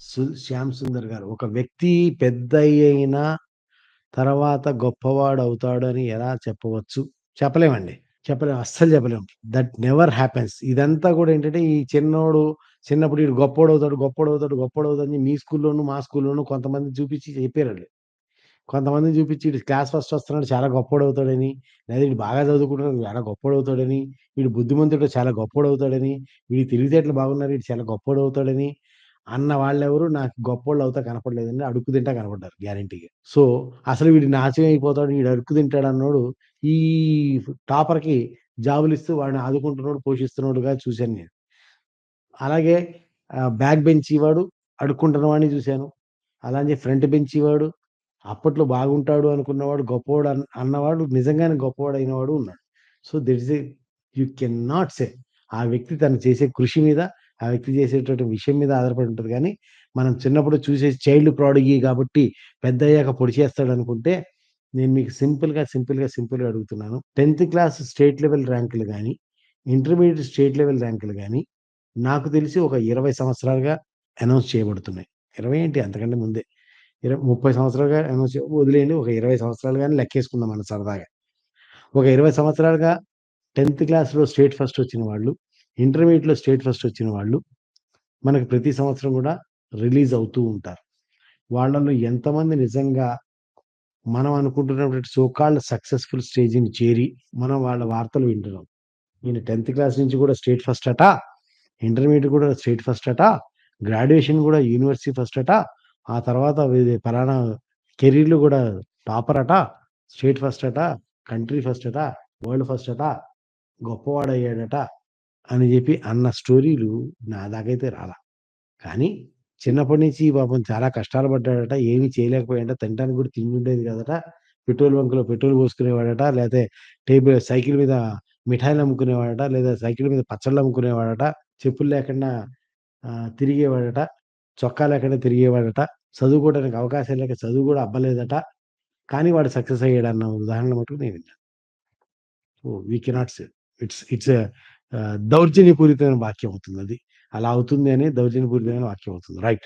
సు శ్యామ్ సుందర్ గారు. ఒక వ్యక్తి పెద్దయ్యిన తర్వాత గొప్పవాడు అవుతాడని ఎలా చెప్పవచ్చు? చెప్పలేమండి. చెప్పలేము అస్సలు చెప్పలేం. That never happens. ఇదంతా కూడా ఏంటంటే, ఈ చిన్నోడు చిన్నప్పుడు ఇడు గొప్పోడు అవుతాడు గొప్పోడు అవుతాడు గొప్పోడు అవుతాడని మీ స్కూల్లోను, మా స్కూల్లోనూ కొంతమంది చూపించి చెప్పారండి. కొంతమంది చూపించి క్లాస్ ఫస్ట్ వస్తున్నాడు చాలా గొప్పోడవుతాడని, లేదా ఈడు బాగా చదువుకుంటున్నాడు చాలా గొప్పోడవుతాడని, వీడు బుద్ధిమంతుడు చాలా గొప్పోడవుతాడని, వీడి తెలివితేటలు బాగున్నారు ఈడు చాలా గొప్పోడవుతాడని, అన్న వాళ్ళెవరు నాకు గొప్పోళ్ళు అవుతా కనపడలేదండి. అడుక్కు తింటా కనపడ్డారు గ్యారంటీగా. సో, అసలు వీడు నాశనం అయిపోతాడు, వీడు అడుక్కు తింటాడు తింటాడన్నోడు ఈ టాపర్‌కి జాబులు ఇస్తూ వాడిని ఆదుకుంటున్నాడు పోషిస్తున్నోడుగా చూశాను నేను. అలాగే బ్యాక్ బెంచ్ వాడు అడుక్కుంటున్న వాడిని చూశాను. అలాగే ఫ్రంట్ బెంచ్ వాడు అప్పట్లో బాగుంటాడు అనుకున్నవాడు గొప్పవాడు అన్ అన్నవాడు నిజంగానే గొప్పవాడు అయినవాడు ఉన్నాడు. So, that is you you can not say ఆ వ్యక్తి తను చేసే కృషి మీద, ఆ వ్యక్తి చేసేటువంటి విషయం మీద ఆధారపడి ఉంటుంది కానీ మనం చిన్నప్పుడు చూసే చైల్డ్ ప్రాడిగీ కాబట్టి పెద్దయ్యాక పొడి చేస్తాడనుకుంటే, నేను మీకు సింపుల్‌గా, సింపుల్‌గా, సింపుల్‌గా అడుగుతున్నాను. 10థ్ క్లాస్ స్టేట్ లెవెల్ ర్యాంకులు కానీ ఇంటర్మీడియట్ స్టేట్ లెవెల్ ర్యాంకులు కానీ నాకు తెలిసి ఒక 20 సంవత్సరాలుగా అనౌన్స్ చేయబడుతున్నాయి. 20 ఏంటి అంతకంటే ముందే. ఇరవై ముప్పై సంవత్సరాలుగా అనౌన్స్ వదిలేయండి. ఒక ఇరవై సంవత్సరాలు కానీ లెక్కేసుకుందాం మనం సరదాగా. ఒక 20 సంవత్సరాలుగా 10థ్ క్లాస్‌లో స్టేట్ ఫస్ట్ వచ్చిన వాళ్ళు, ఇంటర్మీడియట్లో స్టేట్ ఫస్ట్ వచ్చిన వాళ్ళు, మనకు ప్రతి సంవత్సరం కూడా రిలీజ్ అవుతూ ఉంటారు. వాళ్ళలో ఎంతమంది నిజంగా మనం అనుకుంటున్నటువంటి సోకాళ్ళ సక్సెస్‌ఫుల్ స్టేజ్‌ని చేరి, మనం వాళ్ళ వార్తలు వింటున్నాం. నేను టెన్త్ క్లాస్ నుంచి కూడా స్టేట్ ఫస్ట్ అట, ఇంటర్మీడియట్ కూడా స్టేట్ ఫస్ట్ అట, గ్రాడ్యుయేషన్ కూడా యూనివర్సిటీ ఫస్ట్ అట, ఆ తర్వాత పలానా కెరీర్లు కూడా టాపర్ అట, స్టేట్ ఫస్ట్ అట, కంట్రీ ఫస్ట్ అట, వరల్డ్ ఫస్ట్ అట, గొప్పవాడయ్యాడట అని చెప్పి అన్న స్టోరీలు నా దాకైతే రాలా. కానీ చిన్నప్పటి నుంచి పాపం చాలా కష్టాలు పడ్డాడట. ఏమి చేయలేకపోయాడట. తినడానికి కూడా తిండి ఉండేది కాదట. పెట్రోల్ బంక్‌లో పెట్రోల్ పోసుకునేవాడట. లేతే టేబుల్ సైకిల్ మీద మిఠాయిలు అమ్ముకునేవాడట. లేదా సైకిల్ మీద పచ్చళ్ళు అమ్ముకునేవాడట. చెప్పులు లేకుండా ఆహ్, తిరిగేవాడట. చొక్కా లేకుండా తిరిగేవాడట. చదువుకోవడానికి అవకాశం లేక చదువు కూడా అబ్బలేదట. కానీ వాడు సక్సెస్ అయ్యాడన్న ఉదాహరణ మటుకు నేను విన్నాను. So, we cannot say. It's it's a దౌర్జన్యపూరితమైన వాక్యం అవుతుందది. అలా అవుతుంది అనే దౌర్జన్యపూరితమైన వాక్యం అవుతుంది. రైట్.